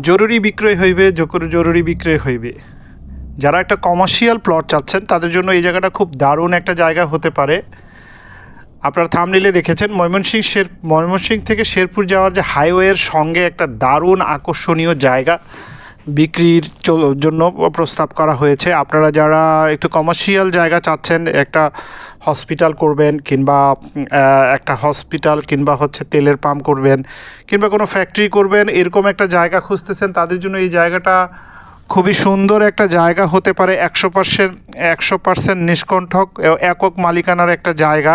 জরুরি বিক্রয় হইবে জরুরি বিক্রয় হইবে। যারা একটা কমার্শিয়াল প্লট চাচ্ছেন, তাদের জন্য এই জায়গাটা খুব দারুণ একটা জায়গা হতে পারে। আপনারা থামলিলে দেখেছেন, ময়মনসিংহ শের, ময়মনসিংহ থেকে শেরপুর যাওয়ার যে হাইওয়ের সঙ্গে একটা দারুণ আকর্ষণীয় জায়গা। বিক্রির জন্য প্রস্তাব করা হয়েছে। আপনারা যারা একটু কমার্শিয়াল জায়গা চাচ্ছেন, একটা হসপিটাল করবেন কিংবা একটা হসপিটাল কিংবা হচ্ছে তেলের পাম্প করবেন কিংবা কোনো ফ্যাক্টরি করবেন, এরকম একটা জায়গা খুঁজতেছেন, তাদের জন্য এই জায়গাটা খুবই সুন্দর একটা জায়গা হতে পারে। একশো পার্সেন্ট একশো পার্সেন্ট নিষ্কণ্ঠক একক মালিকানার একটা জায়গা।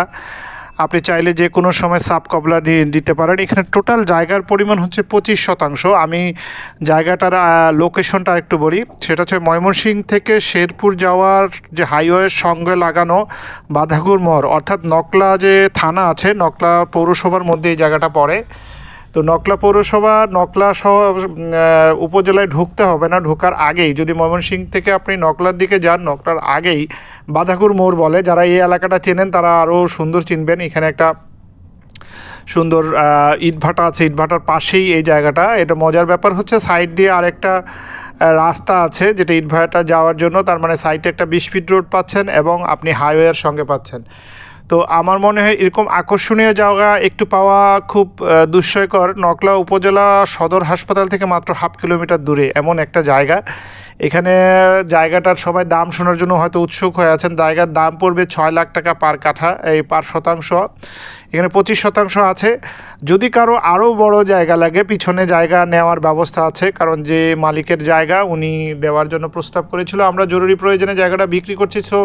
আপনি চাইলে যে কোনো সময় সাব কবলা দিতে পারেন। এখানে টোটাল জায়গার পরিমাণ হচ্ছে পঁচিশ শতাংশ। আমি জায়গাটার লোকেশনটা একটু বলি। সেটা হচ্ছে ময়মনসিংহ থেকে শেরপুর যাওয়ার যে হাইওয়ের সঙ্গে লাগানো বাধাগুর মোড়, অর্থাৎ নকলা যে থানা আছে, নকলা পৌরসভার মধ্যে এই জায়গাটা পড়ে। তো নকলা পৌরসভা, নকলা সহ উপজেলায় ঢুকতে হবে না, ঢোকার আগেই। যদি ময়মনসিংহ থেকে আপনি নকলার দিকে যান, নকলার আগেই বাধাকুর মোড় বলে, যারা এই এলাকাটা চেনেন তারা আরও সুন্দর চিনবেন। এখানে একটা সুন্দর ইটভাটা আছে, ইটভাটার পাশেই এই জায়গাটা। এটা মজার ব্যাপার হচ্ছে সাইড দিয়ে আরেকটা রাস্তা আছে, যেটা ইটভাটা যাওয়ার জন্য। তার মানে সাইডে একটা বিশ ফিট রোড পাচ্ছেন এবং আপনি হাইওয়ের সঙ্গে পাচ্ছেন। তো আমার মনে হয় এরকম আকর্ষণীয় জায়গা একটু পাওয়া খুব আহ, দুঃস্বয়কর নকলা উপজেলা সদর হাসপাতাল থেকে মাত্র হাফ কিলোমিটার দূরে এমন একটা জায়গা। এখানে জায়গাটার সবাই দাম শোনার জন্য হয়তো উৎসুক হয়ে আছেন। জায়গার দাম পড়বে ছয় লাখ টাকা পার কাঠা এই পার শতাংশ। এখানে পঁচিশ শতাংশ আছে। যদি কারও আরও বড় জায়গা লাগে পিছনে জায়গা নেওয়ার ব্যবস্থা আছে কারণ যে মালিকের জায়গা উনি দেওয়ার জন্য প্রস্তাব করেছিল আমরা জরুরি প্রয়োজনে জায়গাটা বিক্রি করছি। সো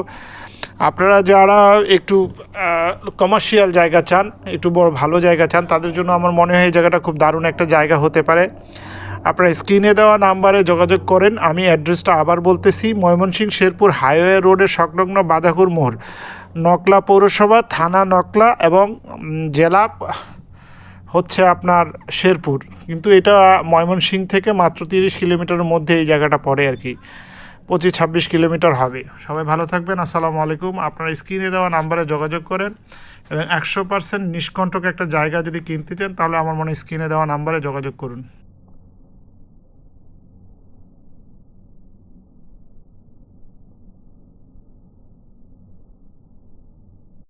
আপনারা যারা একটু কমার্শিয়াল জায়গা চান, একটু বড় ভালো জায়গা চান, তাদের জন্য আমার মনে হয় এই জায়গাটা খুব দারুণ একটা জায়গা হতে পারে। আপনারা স্ক্রিনে দেওয়া নাম্বারে যোগাযোগ করেন, আমি অ্যাড্রেসটা আবার বলতেছি, ময়মনসিংহ শেরপুর হাইওয়ে রোডের সংলগ্ন বাধাকুর মোড়, নকলা পৌরসভা, থানা নকলা এবং জেলা হচ্ছে আপনার শেরপুর। কিন্তু এটা ময়মনসিংহ থেকে মাত্র তিরিশ কিলোমিটারের মধ্যে এই জায়গাটা পড়ে আর কি। পঁচিশ ছাব্বিশ কিলোমিটার হবে। সবাই ভালো থাকবেন, আসসালামু আলাইকুম। আপনার স্ক্রিনে দেওয়া নাম্বারে যোগাযোগ করেন এবং একশো পার্সেন্ট নিষ্কণ্টক একটা জায়গা যদি কিনতে চান, তাহলে আমার মনে স্ক্রিনে দেওয়া নাম্বারে যোগাযোগ করুন।